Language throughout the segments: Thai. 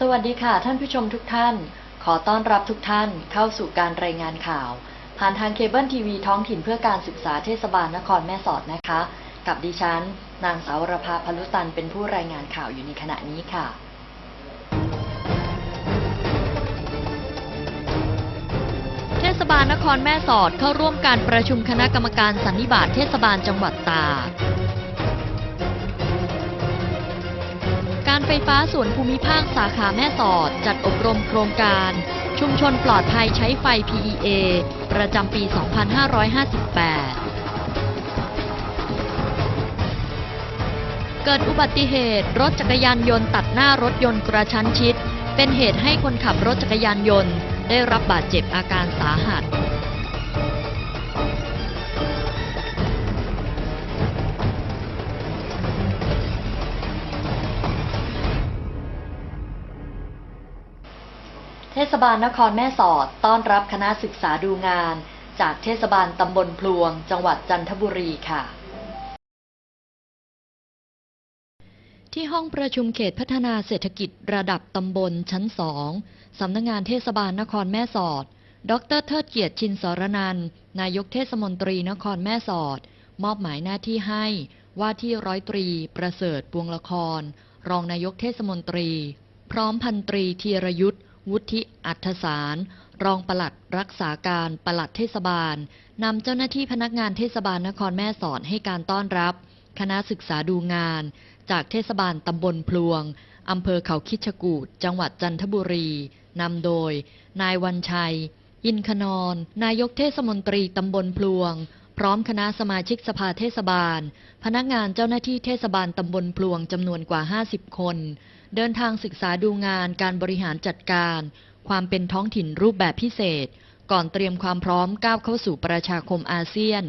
สวัสดีค่ะ ท่านผู้ชมทุกท่าน ขอต้อนรับทุกท่านเข้าสู่การรายงานข่าว ผ่านทางเคเบิลทีวีท้องถิ่นเพื่อการศึกษาเทศบาลนครแม่สอดนะคะ กับดิฉัน นางสาวรภาพลุตันเป็นผู้รายงานข่าวอยู่ในขณะนี้ค่ะเทศบาลนครแม่สอดเข้าร่วมการประชุมคณะกรรมการสันนิบาตเทศบาลจังหวัดตาก การไฟฟ้าส่วนภูมิภาคสาขาแม่สอด จัดอบรมโครงการ ชุมชนปลอดภัยใช้ไฟ PEA ประจำปี 2558 เกิดอุบัติเหตุรถจักรยานยนต์ตัดหน้ารถยนต์กระชั้นชิด เป็นเหตุให้คนขับรถจักรยานยนต์ ได้รับบาดเจ็บอาการสาหัส เทศบาลนครแม่สอดต้อนรับคณะศึกษาดูงาน จากเทศบาลตำบลพลวง จังหวัดจันทบุรีค่ะ ที่ห้องประชุมเขตพัฒนาเศรษฐกิจระดับตำบลชั้นสองสำนักงงานเทศบาลนครแม่สอด ดรเทิดเกียรติชินสรนันนายกเทศมนตรีนครแม่สอด มอบหมายหน้าที่ให้ว่าที่ร้อยตรี ประเสริฐปวงละคร รองนายกเทศมนตรี พร้อมพันตรีธีรยุทธ วุฒิอัธสาร รองปลัดรักษาการปลัดเทศบาลนำเจ้าหน้าที่พนักงานเทศบาลนครแม่สอดให้การต้อนรับ คณะศึกษาดูงาน จากเทศบาลตำบลพลวงอำเภอเขาคิชกูดจังหวัดจันทบุรีนำโดย นายวันชัย อินคณรนายกเทศมนตรีตำบลพลวง พร้อมคณะสมาชิกสภาเทศบาล พนักงานเจ้าหน้าที่เทศบาลตำบลพลวงจำนวนกว่า 50 คน เดินทางศึกษาดูงานการบริหารจัดการ ความเป็นท้องถิ่นรูปแบบพิเศษ ก่อนเตรียมความพร้อมก้าวเข้าสู่ประชาคมอาเซียน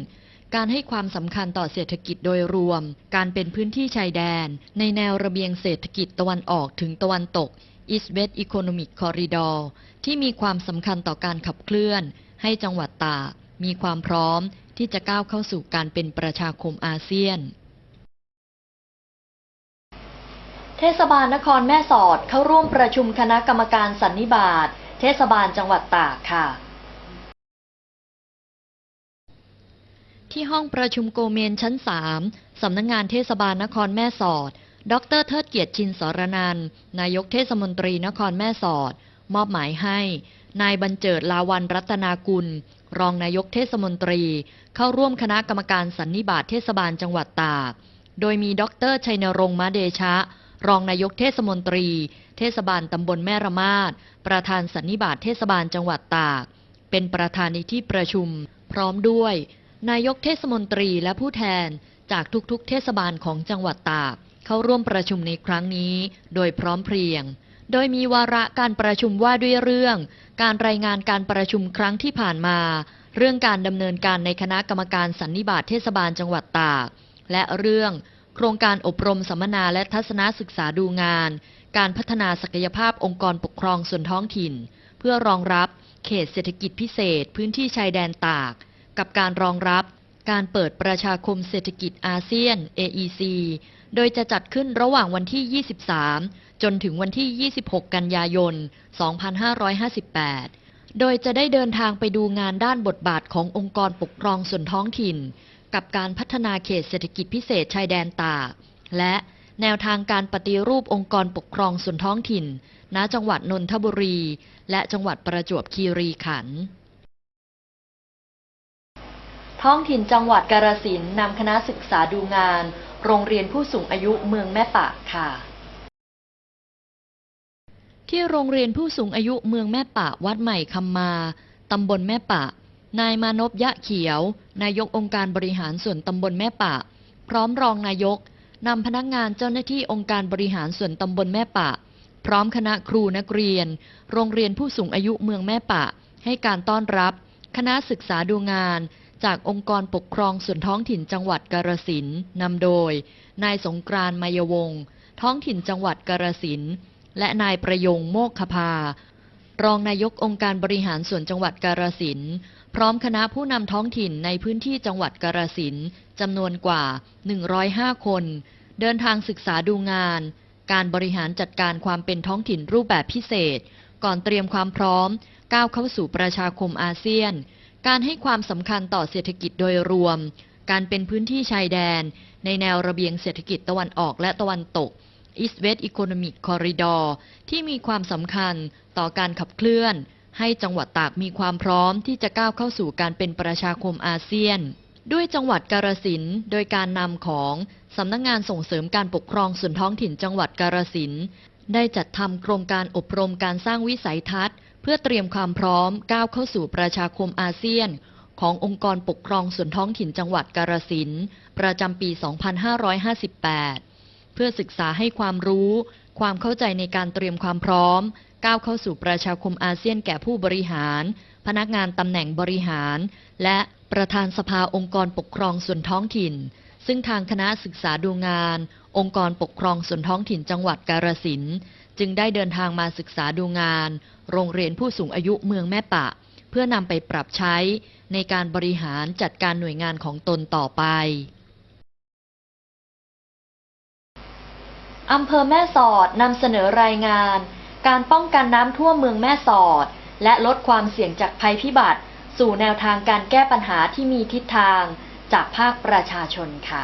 การให้ความสำคัญต่อเศรษฐกิจโดยรวม การเป็นพื้นที่ชายแดน ในแนวระเบียงเศรษฐกิจตะวันออกถึงตะวันตก East West Economic Corridor ที่มีความสำคัญต่อการขับเคลื่อน ให้จังหวัดตากมีความพร้อมที่จะก้าวเข้าสู่การเป็นประชาคมอาเซียน เทศบาลนครแม่สอดเข้าร่วมประชุมคณะกรรมการสันนิบาตเทศบาลจังหวัดตากค่ะ ที่ห้องประชุมโกเมนชั้น 3 สำนักงงานเทศบาลนครแม่สอด ดรเทิดเกียรติชินสรนันนายกเทศมนตรีนครแม่สอด มอบหมายให้ นายบรรเจิดลาวันรัตนากุล รองนายกเทศมนตรี เข้าร่วมคณะกรรมการสันนิบาตเทศบาลจังหวัดตาก โดยมีดรชัยนรงค์มะเดชะ รองนายกเทศมนตรี เทศบาลตำบลแม่ระมาดประธานสันนิบาตเทศบาลจังหวัดตาก เป็นประธานในที่ประชุม พร้อมด้วย นายกเทศมนตรีและผู้แทนจากทุกๆ เทศบาลของจังหวัดตากเข้าร่วมประชุมในครั้งนี้ โดยพร้อมเพรียง โดยมีวาระการประชุมว่าด้วยเรื่อง การรายงานการประชุมครั้งที่ผ่านมา เรื่องการดำเนินการในคณะกรรมการสันนิบาตเทศบาลจังหวัดตากและเรื่อง โครงการอบรมสัมมนาและทัศนศึกษาดูงาน การพัฒนาศักยภาพองค์กรปกครองส่วนท้องถิ่น เพื่อรองรับเขตเศรษฐกิจพิเศษ พื้นที่ชายแดนตาก กับการรองรับการเปิดประชาคมเศรษฐกิจอาเซียน AEC โดยจะจัดขึ้นระหว่างวันที่ 23 จนถึงวันที่ 26 กันยายน 2558 โดยจะได้เดินทางไปดูงานด้านบทบาทขององค์กรปกครองส่วนท้องถิ่น กับการพัฒนาเขตเศรษฐกิจพิเศษชายแดนตากและแนวทางการปฏิรูปองค์กรปกครองส่วนท้องถิ่น ณ จังหวัดนนทบุรี และจังหวัดประจวบคีรีขันธ์ ท้องถิ่นจังหวัดกาฬสินนำคณะศึกษาดูงาน โรงเรียนผู้สูงอายุเมืองแม่ปะค่ะ ที่โรงเรียนผู้สูงอายุเมืองแม่ปะวัดใหม่คำมา ตำบลแม่ปะ นายมานพยะเขียว นายกองค์การบริหารส่วนตำบลแม่ปะ พร้อมรองนายกนำพนักงานเจ้าหน้าที่องค์การบริหารส่วนตำบลแม่ปะ พร้อมคณะครูนักเรียน โรงเรียนผู้สูงอายุเมืองแม่ปะ ให้การต้อนรับ คณะศึกษาดูงาน จากองค์กรปกครองส่วนท้องถิ่นจังหวัดกาฬสินธุ์นำโดย นายสงกรานต์มายวงศ์ท้องถิ่นจังหวัดกาฬสินธุ์และนายประยงโมกขภา รองนายกองค์การบริหารส่วนจังหวัดกาฬสินธุ์ พร้อมคณะผู้นำท้องถิ่นในพื้นที่จังหวัดกาฬสินจำนวนกว่า 105 คน เดินทางศึกษาดูงาน การบริหารจัดการความเป็นท้องถิ่นรูปแบบพิเศษ ก่อนเตรียมความพร้อม ก้าวเข้าสู่ประชาคมอาเซียน การให้ความสำคัญต่อเศรษฐกิจโดยรวม การเป็นพื้นที่ชายแดน ในแนวระเบียงเศรษฐกิจตะวันออกและตะวันตก East West Economic Corridor ที่มีความสำคัญต่อการขับเคลื่อน ให้จังหวัดตากมีความพร้อมที่จะก้าวเข้าสู่การเป็นประชาคมอาเซียน ด้วยจังหวัดกาฬสินธุ์โดยการนำของสำนักงงานส่งเสริมการปกครองส่วนท้องถิ่นจังหวัดกาฬสินธุ์ได้จัดทำโครงการอบรมการสร้างวิสัยทัศน์ เพื่อเตรียมความพร้อมก้าวเข้าสู่ประชาคมอาเซียน ขององค์กรปกครองส่วนท้องถิ่นจังหวัดกาฬสินธุ์ประจำปี 2558 เพื่อศึกษาให้ความรู้ ความเข้าใจในการเตรียมความพร้อม ก้าวเข้าสู่ประชาคมอาเซียนแก่ผู้บริหาร พนักงานตำแหน่งบริหาร และประธานสภาองค์กรปกครองส่วนท้องถิ่น ซึ่งทางคณะศึกษาดูงาน องค์กรปกครองส่วนท้องถิ่นจังหวัดกาฬสินต์จึงได้เดินทางมาศึกษาดูงาน โรงเรียนผู้สูงอายุเมืองแม่ปะ เพื่อนำไปปรับใช้ในการบริหารจัดการหน่วยงานของตนต่อไปอำเภอแม่สอดนำเสนอรายงาน การป้องกันน้ำท่วมเมืองแม่สอด และลดความเสี่ยงจากภัยพิบัติ สู่แนวทางการแก้ปัญหาที่มีทิศทางจากภาคประชาชนค่ะ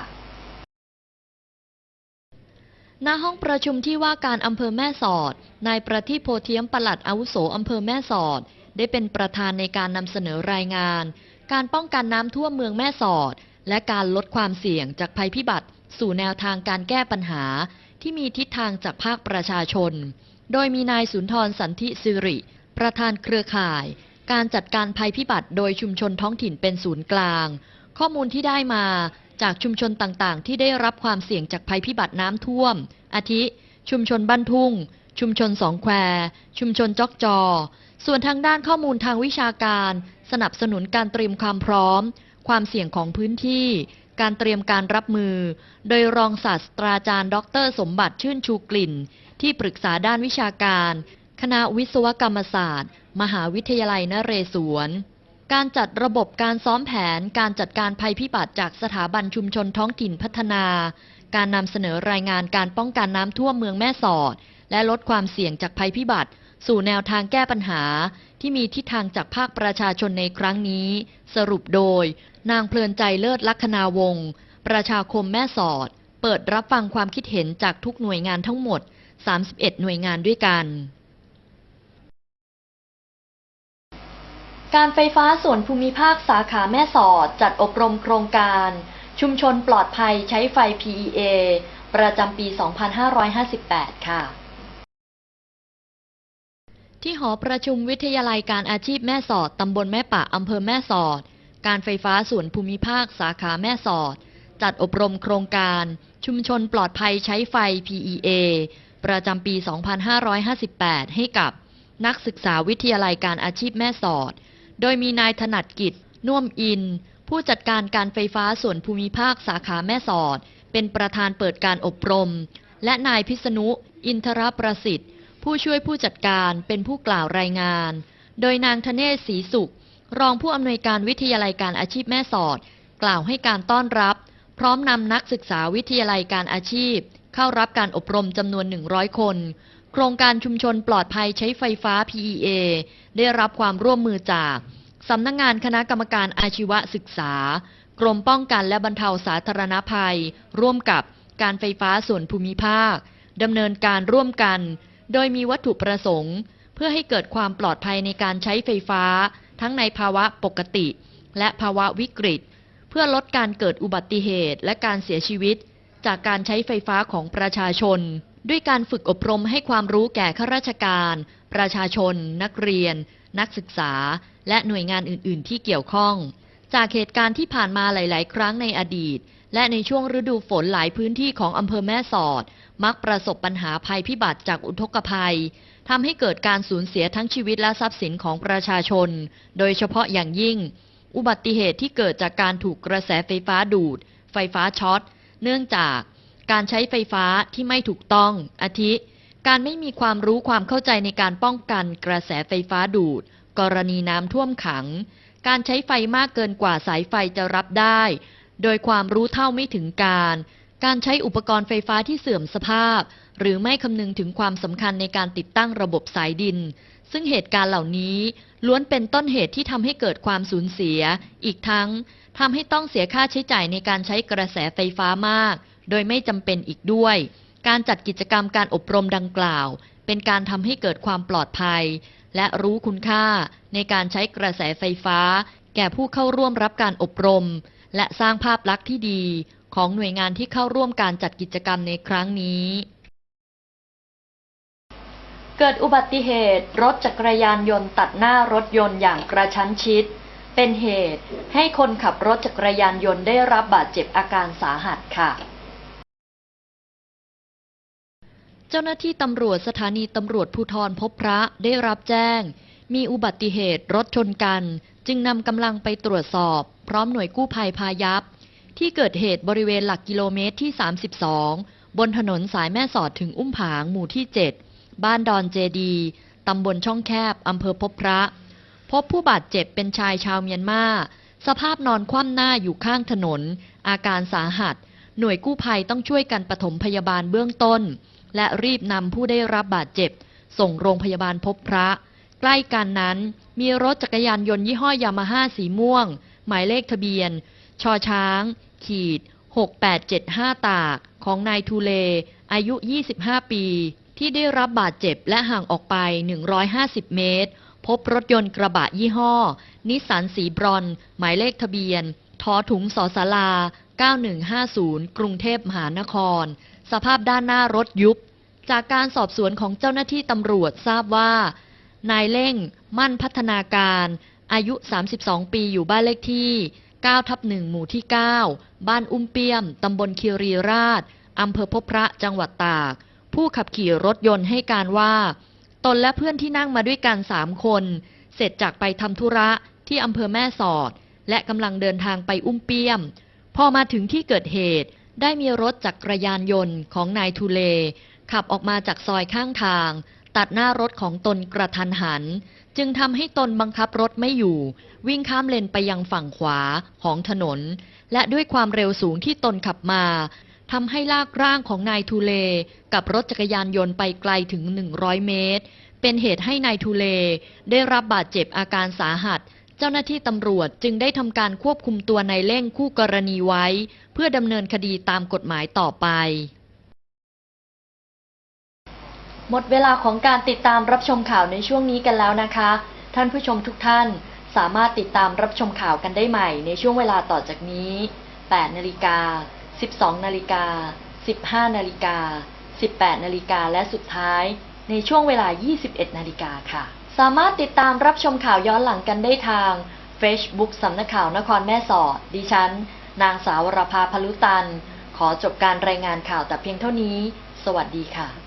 ณห้องประชุมที่ว่าการอำเภอแม่สอด นายประทีปโพเทียมปลัดอาวุโสอำเภอแม่สอด ได้เป็นประธานในการนำเสนอรายงาน การป้องกันน้ำท่วมเมืองแม่สอด และการลดความเสี่ยงจากภัยพิบัติ สู่แนวทางการแก้ปัญหา ที่มีทิศทางจากภาคประชาชน โดยมีนายสุนทรสันติสิริ ประธานเครือข่าย การจัดการภัยพิบัติโดยชุมชนท้องถิ่นเป็นศูนย์กลาง ข้อมูลที่ได้มาจากชุมชนต่างๆ ที่ได้รับความเสี่ยงจากภัยพิบัติน้ำท่วม อาทิ ชุมชนบ้านทุ่ง ชุมชนสองแคว ชุมชนจอกจอ ส่วนทางด้านข้อมูลทางวิชาการ สนับสนุนการเตรียมความพร้อม ความเสี่ยงของพื้นที่ การเตรียมการรับมือ โดยรองศาสตราจารย์ ดร สมบัติชื่นชูกลิ่น ที่ปรึกษาด้านวิชาการ คณะวิศวกรรมศาสตร์ มหาวิทยาลัยนเรศวร การจัดระบบการซ้อมแผน การจัดการภัยพิบัติจากสถาบันชุมชนท้องถิ่นพัฒนา การนำเสนอรายงานการป้องกันน้ำท่วมเมืองแม่สอด และลดความเสี่ยงจากภัยพิบัติ สู่แนวทางแก้ปัญหา ที่มีทิศทางจากภาคประชาชนในครั้งนี้ สรุปโดย นางเพลินใจเลิศลัคนาวงศ์ประชาคมแม่สอด เปิดรับฟังความคิดเห็นจากทุกหน่วยงานทั้งหมด 31 หน่วยงานด้วยกัน การไฟฟ้าส่วนภูมิภาคสาขาแม่สอดจัดอบรมโครงการ ชุมชนปลอดภัยใช้ไฟ PEA ประจำปี 2558 ค่ะ ที่หอประชุมวิทยาลัยการอาชีพแม่สอดตำบลแม่ปะอำเภอแม่สอด การไฟฟ้าส่วนภูมิภาคสาขาแม่สอด จัดอบรมโครงการ ชุมชนปลอดภัยใช้ไฟ PEA ประจำปี 2558 ให้กับนักศึกษาวิทยาลัยการอาชีพแม่สอด โดยมีนายถนัดกิจน่วมอิน ผู้จัดการการไฟฟ้าส่วนภูมิภาคสาขาแม่สอด เป็นประธานเปิดการอบรม และนายพิษณุ อินทรประสิทธิ์ ผู้ช่วยผู้จัดการเป็นผู้กล่าวรายงาน โดยนางธเนศศรีสุข รองผู้อำนวยการวิทยาลัยการอาชีพแม่สอด กล่าวให้การต้อนรับ พร้อมนำนักศึกษาวิทยาลัยการอาชีพ เข้ารับการอบรมจำนวน 100 คน โครงการชุมชนปลอดภัยใช้ไฟฟ้า PEA ได้รับความร่วมมือจากสำนักงงานคณะกรรมการอาชีวศึกษา กรมป้องกันและบรรเทาสาธารณภัย ร่วมกับการไฟฟ้าส่วนภูมิภาคดำเนินการร่วมกัน โดยมีวัตถุประสงค์ เพื่อให้เกิดความปลอดภัยในการใช้ไฟฟ้า ทั้งในภาวะปกติ และภาวะวิกฤต เพื่อลดการเกิดอุบัติเหตุและการเสียชีวิต จากการใช้ไฟฟ้าของประชาชน ด้วยการฝึกอบรมให้ความรู้แก่ข้าราชการ ประชาชน นักเรียน นักศึกษา และหน่วยงานอื่น ๆ ที่เกี่ยวข้อง จากเหตุการณ์ที่ผ่านมาหลาย ๆ ครั้งในอดีต และในช่วงฤดูฝนหลายพื้นที่ของอำเภอแม่สอด มักประสบปัญหาภัยพิบัติจากอุทกภัยทำให้เกิดการสูญเสียทั้งชีวิตและทรัพย์สินของประชาชน โดยเฉพาะอย่างยิ่ง อุบัติเหตุที่เกิดจากการถูกกระแสไฟฟ้าดูด ไฟฟ้าช็อต เนื่องจากการใช้ไฟฟ้าที่ไม่ถูกต้อง อาทิ การไม่มีความรู้ความเข้าใจในการป้องกันกระแสไฟฟ้าดูด กรณีน้ำท่วมขัง การใช้ไฟมากเกินกว่าสายไฟจะรับได้ โดยความรู้เท่าไม่ถึงการ การใช้อุปกรณ์ไฟฟ้าที่เสื่อมสภาพ หรือไม่คำนึงถึงความสำคัญในการติดตั้งระบบสายดิน ซึ่งเหตุการณ์เหล่านี้ล้วนเป็นต้นเหตุที่ทำให้เกิดความสูญเสีย อีกทั้ง ทำให้ต้องเสียค่าใช้จ่ายในการใช้กระแสไฟฟ้ามาก โดยไม่จำเป็นอีกด้วย การจัดกิจกรรมการอบรมดังกล่าว เป็นการทำให้เกิดความปลอดภัย และรู้คุณค่าในการใช้กระแสไฟฟ้า แก่ผู้เข้าร่วมรับการอบรม และสร้างภาพลักษณ์ที่ดี ของหน่วยงานที่เข้าร่วมการจัดกิจกรรมในครั้งนี้เกิดอุบัติเหตุ รถจักรยานยนต์ตัดหน้ารถยนต์อย่างกระชั้นชิด เป็นเหตุให้คนขับรถจักรยานยนต์ได้รับบาดเจ็บอาการสาหัสค่ะ เจ้าหน้าที่ตำรวจสถานีตำรวจภูธรพบพระได้รับแจ้ง มีอุบัติเหตุรถชนกัน จึงนำกำลังไปตรวจสอบ พร้อมหน่วยกู้ภัยพายัพที่เกิดเหตุบริเวณหลักกิโลเมตรที่ 32 บนถนนสายแม่สอดถึงอุ้มผางหมู่ที่ 7 บ้านดอนเจดี ตำบลช่องแคบ อำเภอพบพระ พบผู้บาดเจ็บเป็นชายชาวเมียนมา สภาพนอนคว่ำหน้าอยู่ข้างถนน อาการสาหัส หน่วยกู้ภัยต้องช่วยกันปฐมพยาบาลเบื้องต้น และรีบนำผู้ได้รับบาดเจ็บ ส่งโรงพยาบาลพบพระ ใกล้กันนั้น มีรถจักรยานยนต์ยี่ห้อยามาฮ่าสีม่วง หมายเลขทะเบียน ชอช้าง ขีด 6875 ตากของนายทูเล อายุ 25 ปี ที่ได้รับบาดเจ็บและห่างออกไป 150 เมตร พบรถยนต์กระบะยี่ห้อ นิสสันสีบรอน หมายเลขทะเบียนทอถุงสอสารา9150 กรุงเทพมหานคร สภาพด้านหน้ารถยุบ จากการสอบสวนของเจ้าหน้าที่ตำรวจทราบว่า นายเล่ง มั่นพัฒนาการ อายุ 32 ปีอยู่บ้านเลขที่ 9 ทับ 1 หมู่ที่ 9 บ้านอุ้มเปี้ยม ตำบลคีรีราชอำเภอพบพระจังหวัดตาก ผู้ขับขี่รถยนต์ให้การว่า ตนและเพื่อนที่นั่งมาด้วยกันสามคน เสร็จจากไปทำธุระที่อำเภอแม่สอด และกำลังเดินทางไปอุ้มเปี้ยม พอมาถึงที่เกิดเหตุ ได้มีรถจักรยานยนต์ของนายทูเล ขับออกมาจากซอยข้างทาง ตัดหน้ารถของตนกระทันหัน จึงทำให้ตนบังคับรถไม่อยู่ วิ่งข้ามเลนไปยังฝั่งขวาของถนน และด้วยความเร็วสูงที่ตนขับมา ทำให้ลากร่างของนายทูเล กับรถจักรยานยนต์ไปไกลถึง 100 เมตร เป็นเหตุให้นายทูเล ได้รับบาดเจ็บอาการสาหัส เจ้าหน้าที่ตำรวจจึงได้ทำการควบคุมตัวนายเล่งคู่กรณีไว้ เพื่อดำเนินคดีตามกฎหมายต่อไป หมดเวลาของการติดตามรับชมข่าวในช่วงนี้กันแล้วนะคะ ท่านผู้ชมทุกท่านสามารถติดตามรับชมข่าวกันได้ใหม่ในช่วงเวลาต่อจากนี้ 8 นาฬิกา 12นาฬิกา15นาฬิกา18นาฬิกาและสุดท้าย ในช่วงเวลา 21นาฬิกาค่ะ สามารถติดตามรับชมข่าวย้อนหลังกันได้ทาง Facebook สำนักข่าวนครแม่สอด ดิฉัน นางสาวรภาพลุตัน ขอจบการรายงานข่าวแต่เพียงเท่านี้ สวัสดีค่ะ